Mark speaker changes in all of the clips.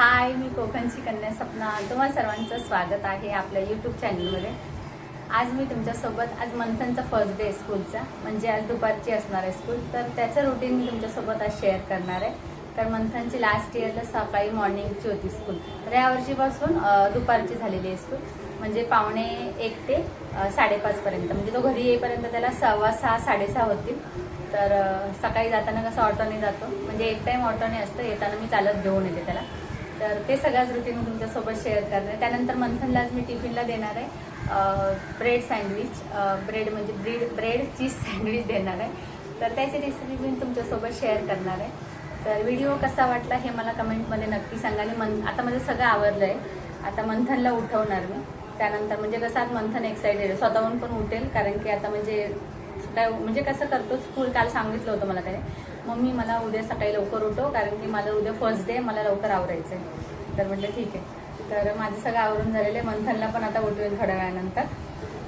Speaker 1: हाय मी कोकणची कन्या सपना. तुम्हा सर्वांचं स्वागत आहे आपल्या यूट्यूब चॅनलमध्ये आज मी तुमच्यासोबत आज मंथनचा फर्स्ट डे स्कूलचा म्हणजे आज दुपारची असणार आहे स्कूल तर त्याचं रुटीन मी तुमच्यासोबत आज शेअर करणार आहे. तर मंथनची लास्ट इयरला सकाळी मॉर्निंगची होती स्कूल तर या वर्षीपासून दुपारची झालेली आहे स्कूल म्हणजे पावणे एक ते साडेपाचपर्यंत म्हणजे तो घरी येईपर्यंत त्याला सव्वा सहा साडेसहा होतील. तर सकाळी जाताना कसं ऑटोने जातो. म्हणजे एक टाईम ऑटोने असतं येताना मी चालत घेऊन येते त्याला. तर ते सगळ्याच रुटीन मी तुमच्यासोबत शेअर करणार. आहे त्यानंतर मंथनला मी टिफिनला देणार आहे. ब्रेड सँडविच ब्रेड म्हणजे ब्रेड ब्रेड चीज सँडविच देणार आहे. तर त्याची रेसिपी मी तुमच्यासोबत शेअर करणार आहे. तर व्हिडिओ कसा वाटला हे मला कमेंटमध्ये नक्की सांगा. आणि मन आता माझं सगळं आवडलं आहे आता मंथनला उठवणार मी. त्यानंतर म्हणजे कसं आज मंथन एक्सायटेड आहे स्वतःहून पण उठेल. कारण की आता म्हणजे काय म्हणजे कसं करतो स्कूल काल सांगितलं होतं मला त्याने. मम्मी मला उद्या सकाळी लवकर उठो कारण की मला उद्या फर्स्ट डे मला लवकर आवरायचं आहे तर म्हटलं ठीक आहे. तर माझं सगळं आवरून झालेलं आहे. मंथनला पण आता उठवेल थोड्या वेळानंतर.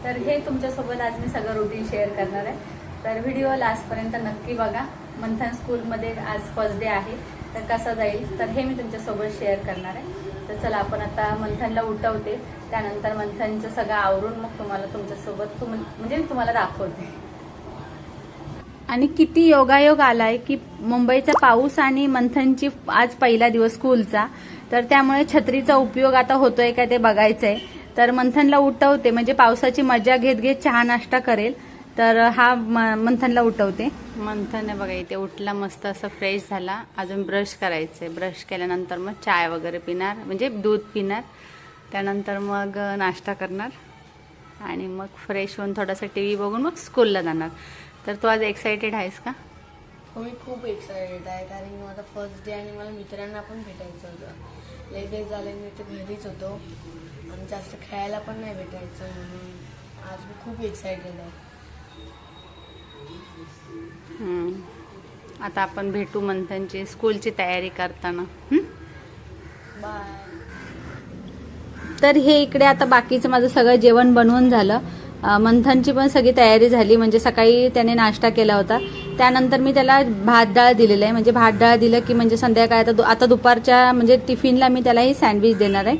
Speaker 1: तर हे तुमच्यासोबत आज मी सगळं रुटीन शेअर करणार आहे. तर व्हिडिओ लास्टपर्यंत नक्की बघा. मंथन स्कूलमध्ये आज फर्स्ट डे आहे. तर कसं जाईल तर हे मी तुमच्यासोबत शेअर करणार आहे. तर चला आपण आता मंथनला उठवते. त्यानंतर मंथनचं सगळं आवरून मग तुम्हाला तुमच्यासोबत तुम म्हणजे मी तुम्हाला दाखवते. आणि किती योगायोग आलाय की मुंबईचा पाऊस आणि मंथनची आज पहिला दिवस स्कूलचा. तर त्यामुळे छत्रीचा उपयोग आता होतोय का ते बघायचंय. तर मंथनला उठवते म्हणजे पावसाची मजा घेत घेत चहा नाश्ता करेल. तर हा म- मंथनला उठवते. मंथन बघा इथे उठला मस्त असं फ्रेश झाला. अजून ब्रश करायचंय. ब्रश केल्यानंतर मग चाय वगैरे पिणार म्हणजे दूध पिणार. त्यानंतर मग नाश्ता करणार. आणि मग फ्रेश होऊन थोडासा टी व्ही बघून मग स्कूलला जाणार. तर तू आज एक्साइटेड आहेस का?
Speaker 2: हो मी खूप एक्सायटेड आहे कारण की माझा फर्स्ट डे आणि मला मित्रांना पण भेटायचं होतं. लगेच झालं मी तर घरीच होतो. आणि जास्त खेळायला पण नाही भेटायचं म्हणून आज मी खूप एक्सायटेड आहे.
Speaker 1: आता आपण भेटू मंथनची स्कूलची तयारी करताना?
Speaker 2: बाय
Speaker 1: तर हे इकडे आता बाकीचं माझं सगळं जेवण बनवून झालं. मंथनची पण सगळी तयारी झाली. म्हणजे सकाळी त्याने नाश्ता केला होता. त्यानंतर मी त्याला भात डाळ दिलेलं आहे. म्हणजे भात डाळ दिलं की म्हणजे संध्याकाळी आता दु- आता दुपारच्या म्हणजे टिफिनला मी त्याला ही सँडविच देणार आहे.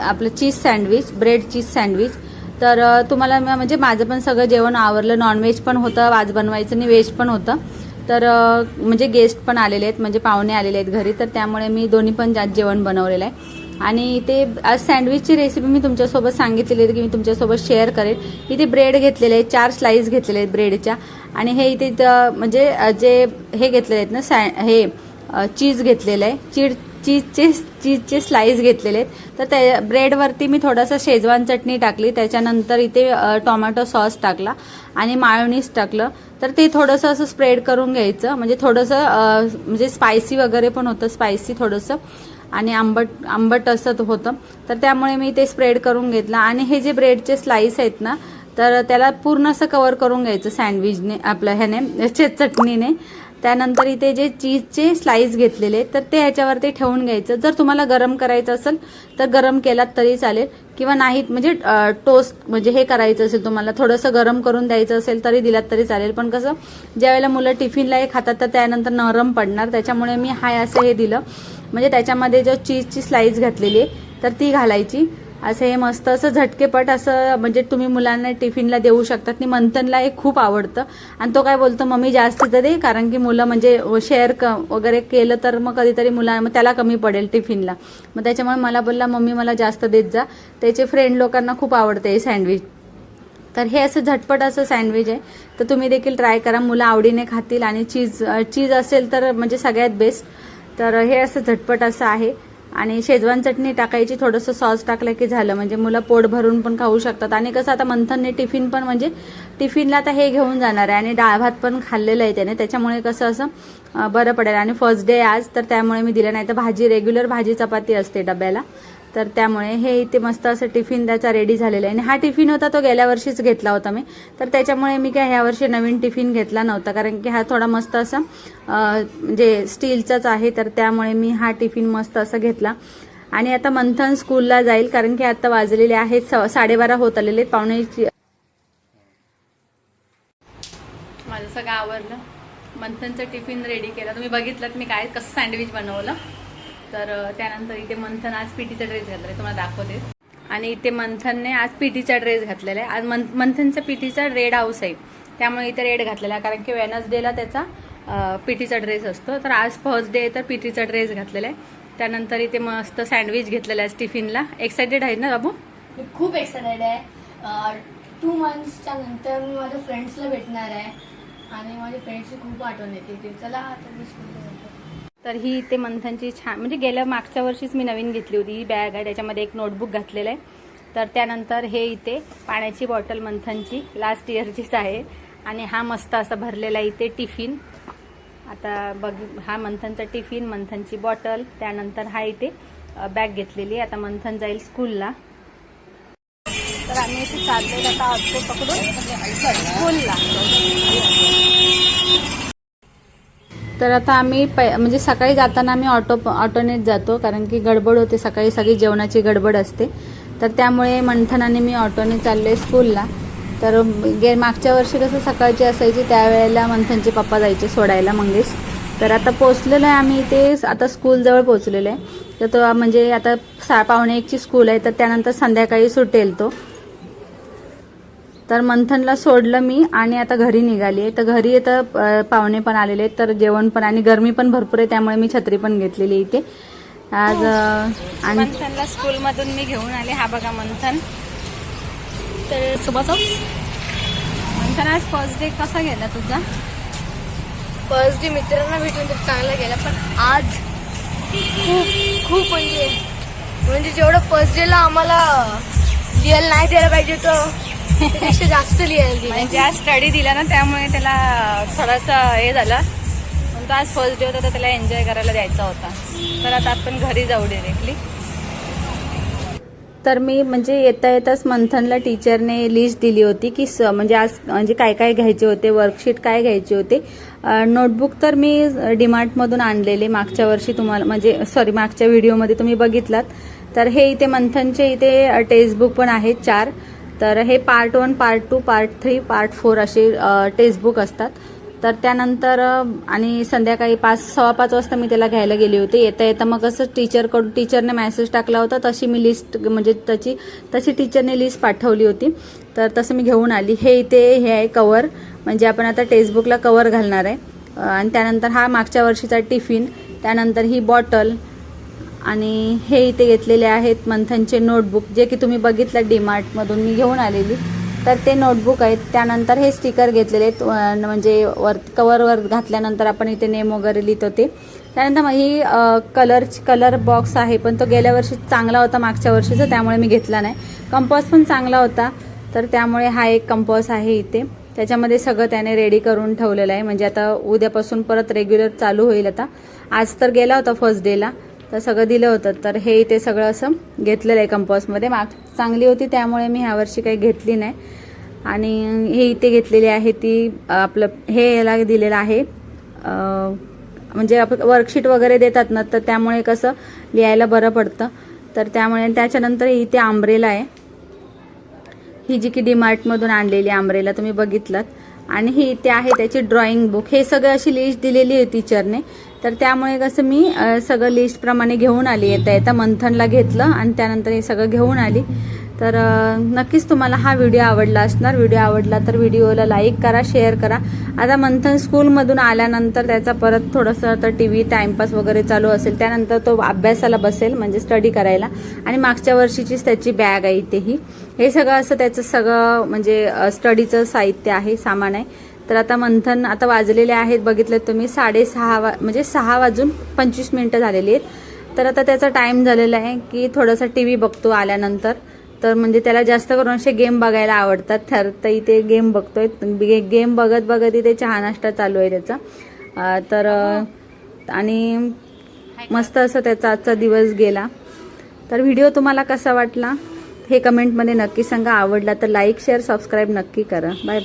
Speaker 1: आपलं cheese sandwich bread cheese sandwich. तर तुम्हाला म्हणजे माझं पण सगळं जेवण आवरलं. नॉनव्हेज पण होतं आज बनवायचं आणि व्हेज पण होतं. तर म्हणजे गेस्ट पण आलेले आहेत. म्हणजे पाहुणे आलेले आहेत घरी. तर त्यामुळे मी दोन्ही पण जात जेवण बनवलेलं आहे. आणि ते आज सँडविचची रेसिपी मी तुमच्यासोबत सांगितलेली आहे की मी तुमच्यासोबत शेअर करेन इथे ब्रेड घेतलेले आहेत चार स्लाईस घेतलेले आहेत ब्रेडच्या आणि हे इथे म्हणजे जे हे घेतलेले आहेत ना सँड हे चीज घेतलेलं आहे. चीड चीजचे चीजचे स्लाईस घेतलेले आहेत. तर त्या ब्रेडवरती मी थोडंसं शेजवान चटणी टाकली. त्याच्यानंतर इथे टोमॅटो सॉस टाकला आणि मायोनीस टाकलं. तर ते थोडंसं असं स्प्रेड करून घ्यायचं. म्हणजे थोडंसं म्हणजे स्पायसी वगैरे पण होतं स्पायसी थोडंसं. आणि आंबट आंबट असं होतं. तर त्यामुळे मी ते स्प्रेड करून घेतलं. आणि हे जे ब्रेडचे स्लाईस आहेत ना तर त्याला पूर्ण असं कवर करून घ्यायचं सँडविचने आपल्या ह्याने चे- चटणीने. त्यानंतर इथे जे चीजचे स्लाईस घेतलेले तर ते ह्याच्यावरती ठेवून घ्यायचं. जर तुम्हाला गरम करायचं असेल तर गरम केलात तरी चालेल. किंवा नाहीत म्हणजे टोस्ट म्हणजे हे करायचं असेल तुम्हाला थोडंसं गरम करून द्यायचं असेल तरी दिलात तरी चालेल. पण कसं ज्यावेळेला मुलं टिफिनला हे खातात तर त्यानंतर नरम पडणार. त्याच्यामुळे मी हाय असं हे दिलं. म्हणजे त्याच्यामध्ये जो चीजची स्लाईस घातलेली आहे तर ती घालायची. असं हे मस्त असं झटकेपट असं म्हणजे तुम्ही मुलांना टिफिनला देऊ शकतात. आणि मंथनला हे खूप आवडतं. आणि तो काय बोलतो मम्मी जास्त तर दे कारण की मुलं म्हणजे शेअर क वगैरे केलं तर मग कधीतरी मुला मग त्याला कमी पडेल टिफिनला. मग त्याच्यामुळे मला बोलला मम्मी मला जास्त देत जा. त्याचे फ्रेंड लोकांना खूप आवडते हे सँडविच तर हे असं झटपट असं सँडविच आहे. तर तुम्ही देखील ट्राय करा. मुलं आवडीने खातील आणि चीज चीज असेल तर म्हणजे सगळ्यात बेस्ट तर हे असं झटपट असं आहे. आणि शेजवान चटणी टाकायची थोडंसं सॉस टाकलं की झालं. म्हणजे मुलं पोट भरून पण खाऊ शकतात. आणि कसं आता मंथनने टिफिन पण म्हणजे टिफिनला आता हे घेऊन जाणार आहे. आणि डाळ भात पण खाल्लेलं आहे त्याने. त्याच्यामुळे कसं असं बरं पडेल. आणि फर्स्ट डे आज तर त्यामुळे मी दिलं. नाही तर भाजी रेग्युलर भाजी चपाती असते डब्याला. तर त्यामुळे हे इथे मस्त असं टिफिन त्याचा रेडी झालेला आहे. आणि हा टिफिन होता तो गेल्या वर्षीच घेतला होता मी. तर त्याच्यामुळे मी काय ह्या वर्षी नवीन टिफिन घेतला नव्हता. कारण की हा थोडा मस्त असा म्हणजे स्टीलचाच आहे. तर त्यामुळे मी हा टिफिन मस्त असा घेतला. आणि आता मंथन स्कूलला जाईल. कारण की आता वाजलेले आहेत स- साडेबारा होत आलेले आहेत. पावणे माझं सगळं आवडलं मंथनचं टिफिन रेडी केलं. तुम्ही बघितलं मी काय कसं सँडविच बनवलं. तर त्यानंतर इथे मंथन आज पीटीचा ड्रेस घातलाय तुम्हाला दाखवते. आणि इथे मंथनने आज पीटीचा ड्रेस घातलेला आहे. आज मंथ मंथनचा पीटीचा रेड हाऊस आहे. त्यामुळे इथे रेड घातलेला आहे. कारण की वेनसडेला त्याचा पीटीचा ड्रेस असतो. तर आज फर्स्ट डे तर पीटीचा ड्रेस घातलेला आहे. त्यानंतर इथे मस्त सँडविच घेतलेला आहे टिफिनला. एक्सायटेड आहे ना बाबू?
Speaker 2: मी खूप एक्सायटेड आहे. टू मंथ्सच्या नंतर मी माझ्या फ्रेंड्सला भेटणार आहे. आणि माझ्या फ्रेंड्सची खूप आठवण येते. चला आता मी स्कूलला
Speaker 1: तर ही इथे मंथनची छान म्हणजे गेल्या मागच्या वर्षीच मी नवीन घेतली होती. ही बॅग आहे त्याच्यामध्ये एक नोटबुक घातलेलं आहे. तर त्यानंतर हे इथे पाण्याची बॉटल मंथनची लास्ट इयरचीच आहे. आणि हा मस्त असा भरलेला इथे टिफिन. आता बघ हा मंथनचा टिफिन मंथनची बॉटल त्यानंतर हा इथे बॅग घेतलेली आता मंथन जाईल स्कूलला. तर आम्ही इथे चाललेलं आता ऑटो पकडून स्कूलला. तर आता आम्ही पै म्हणजे सकाळी जाताना आम्ही ऑटो ऑटोनेच जातो कारण की गडबड होते सकाळी सगळी जेवणाची गडबड असते. तर त्यामुळे मंथनाने मी ऑटोने चालले स्कूलला. तर गे मागच्या वर्षी कसं सकाळची असायची त्यावेळेला मंथनचे पप्पा जायचे सोडायला मंगेश. तर आता पोचलेलो आहे आम्ही इथे आता स्कूलजवळ पोचलेलो आहे. तर तो म्हणजे आता सा पावणे एकची स्कूल आहे तर त्यानंतर संध्याकाळी सुटेल तो. तर मंथनला सोडलं मी आणि आता घरी निघाली आहे. तर घरी आता अ, पाहुणे पण आलेले आहेत तर जेवण पण आणि गरमी पण भरपूर आहे त्यामुळे मी छत्री पण घेतलेली इथे. आज आणि मंथनला स्कूलमधून मी घेऊन आले. हा बघा मंथन. तर सुबह मंथन आज फर्स्ट डे कसा गेला तुझा?
Speaker 2: फर्स्ट डे मित्रांना भेटून तर चांगला गेला पण आज खूप खूप म्हणजे म्हणजे जेवढं फर्स्ट डेला आम्हाला लिहायला नाही द्यायला पाहिजे होतं. त्यापेक्षा जास्त लिहायला दिलं
Speaker 1: म्हणजे आज स्टडी दिला ना त्यामुळे त्याला थोडासा हे झालं. पण तो आज फर्स्ट डे होता तर त्याला एन्जॉय करायला द्यायचा होता. तर आता आपण घरी जाऊ डिरेक्टली तर मी म्हणजे येता येताच मंथनला टीचरने लिस्ट दिली होती की स म्हणजे आज म्हणजे काय काय घ्यायचे होते वर्कशीट काय घ्यायचे होते. नोटबुक तर मी डीमार्टमधून आणलेले. मागच्या वर्षी तुम्हाला म्हणजे सॉरी मागच्या व्हिडिओमध्ये तुम्ही बघितलात. तर हे इथे मंथनचे इथे टेक्स्टबुक पण आहेत चार. तर हे part one part two part three part four असे टेक्स्टबुक असतात. तर त्यानंतर आणि संध्याकाळी पाच सव्वा पाच वाजता मी त्याला घ्यायला गेली होती. येता येता मग असं टीचरकडून टीचरने मेसेज टाकला होता. तशी मी लिस्ट म्हणजे त्याची तशी टीचरने लिस्ट पाठवली होती. तर तसं मी घेऊन आली. हे इथे हे आहे कवर म्हणजे आपण आता टेक्स्टबुकला कवर घालणार आहे. आणि त्यानंतर हा मागच्या वर्षीचा टिफिन त्यानंतर ही बॉटल आणि हे इथे घेतलेले आहेत मंथनचे नोटबुक जे की तुम्ही बघितलं डीमार्टमधून मी घेऊन आलेली. तर ते नोटबुक आहेत. त्यानंतर हे स्टिकर घेतलेले आहेत. म्हणजे वर कवरवर घातल्यानंतर आपण इथे नेम वगैरे लिहितो ते. त्यानंतर मग ही कलर कलर बॉक्स आहे पण तो गेल्या वर्षी चांगला होता मागच्या वर्षीचा त्यामुळे मी घेतला नाही. कंपॉस पण चांगला होता. तर त्यामुळे हा एक कंपॉस आहे इथे. त्याच्यामध्ये सगळं त्याने रेडी करून ठेवलेलं आहे. म्हणजे आता उद्यापासून परत रेग्युलर चालू होईल आता. आज तर गेला होता फर्स्ट डेला तर सगळं दिलं होतं. तर हे इथे सगळं असं घेतलेलं आहे कंपॉसमध्ये माग चांगली होती त्यामुळे मी ह्यावर्षी काही घेतली नाही. आणि हे इथे घेतलेली आहे ती आपलं हे याला दिलेलं आहे म्हणजे आपण वर्कशीट वगैरे देतात ना तर त्यामुळे कसं लिहायला बरं पडतं. तर त्यामुळे त्याच्यानंतर इथे आंब्रेला आहे. ही जी की डीमार्टमधून आणलेली आंब्रेला तुम्ही बघितलात. आणि हे इथे आहे त्याची ड्रॉइंग बुक हे सगळं अशी लिस्ट दिलेली आहे टीचरने तर त्यामुळे कसं मी सगळं लिस्टप्रमाणे घेऊन आली. येता येता मंथनला घेतलं आणि त्यानंतर हे सगळं घेऊन आली. तर नक्कीच तुम्हाला हा व्हिडिओ आवडला असणार. व्हिडिओ आवडला तर व्हिडिओला लाईक करा शेअर करा. आता मंथन स्कूलमधून आल्यानंतर त्याचा परत थोडंसं आता टी व्ही टाईमपास वगैरे चालू असेल. त्यानंतर तो अभ्यासाला बसेल म्हणजे स्टडी करायला. आणि मागच्या वर्षीचीच त्याची बॅग आहे इथे ही. हे सगळं असं त्याचं सगळं म्हणजे स्टडीचं साहित्य आहे सामान आहे. तर आता मंथन आता वाजलेले आहेत बघितलं तुम्ही साडेसहा वा म्हणजे सहा वाजून पंचवीस मिनटं झालेली आहेत. तर आता त्याचा टाईम झालेला आहे की थोडासा टी व्ही बघतो आल्यानंतर. तर म्हणजे त्याला जास्त करून असे गेम बघायला आवडतात. तर तर इथे गेम बघतोय. गेम बघत बघत इथे चहा नाश्ता चालू आहे त्याचा. तर आणि मस्त असं त्याचा आजचा दिवस गेला. तर व्हिडिओ तुम्हाला कसा वाटला हे कमेंटमध्ये नक्की सांगा. आवडला तर लाईक शेअर सबस्क्राईब नक्की करा. Bye bye